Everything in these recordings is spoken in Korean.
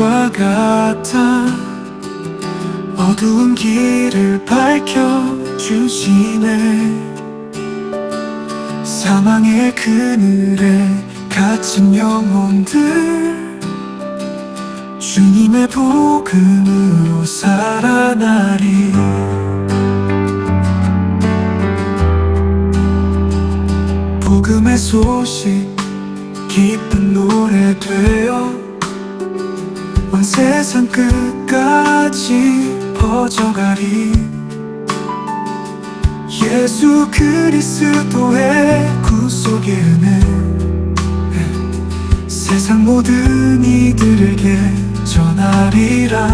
같아 어두운 길을 밝혀주시네. 사망의 그늘에 갇힌 영혼들 주님의 복음으로 살아나리. 복음의 소식 기쁜 노래 되어 온 세상 끝까지 퍼져가리. 예수 그리스도의 구속의 은혜. 세상 모든 이들에게 전하리라.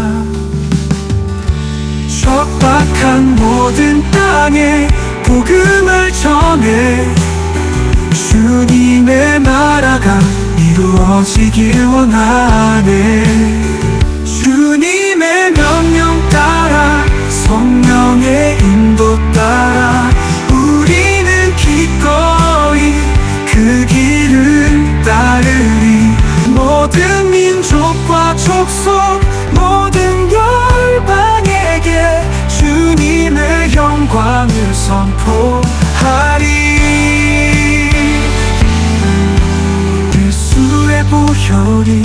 척박한 모든 땅에 복음을 전해. 주님의 나라가 이루어지길 원하네 민족과 족속 모든 열방에게 주님의 영광을 선포하리. 예수의 보혈이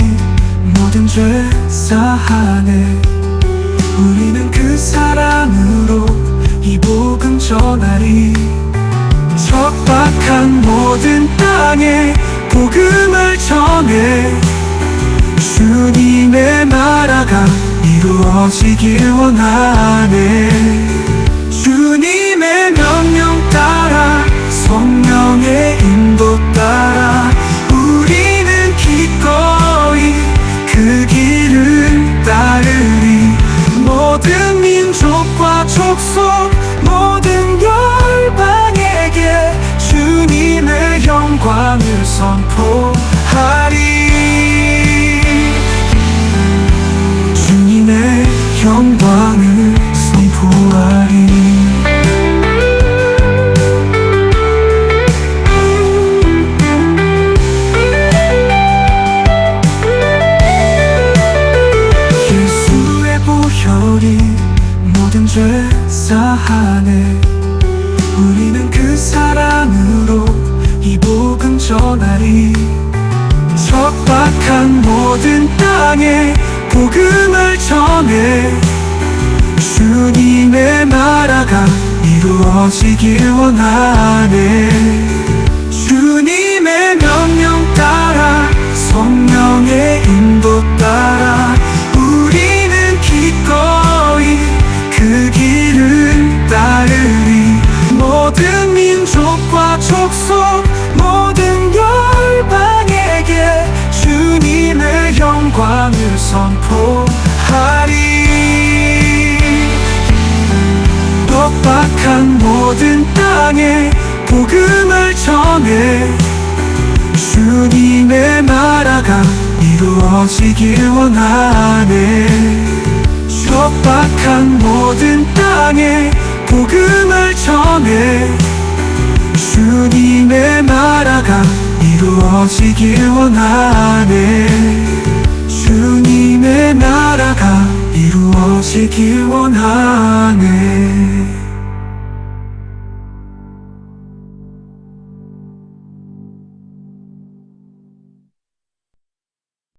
모든 죄 사하네 우리는 그 사랑으로 이 복음 전하리. 척박한 모든 땅에 복음을 전해 이루어지길 원하네. 주님의 명령 따라 성령의 인도 따라 우리는 기꺼이 그 길을 따르리. 모든 민족과 족속 모든 열방에게 주님의 영광을 선포 영광을 선포하리. 예수의 보혈이 모든 죄 사하네 우리는 그 사랑으로 이 복음 전하리. 척박한 모든 땅에 복음을 전해 주님의 나라가 이루어지길 원하네 척박한 모든 땅에 복음을 전해. 주님의 나라가 이루어지길 원하네. 척박한 모든 땅에 복음을 전해. 주님의 나라가 이루어지길 원하네. 주님의 나라가 이루어지길 원하네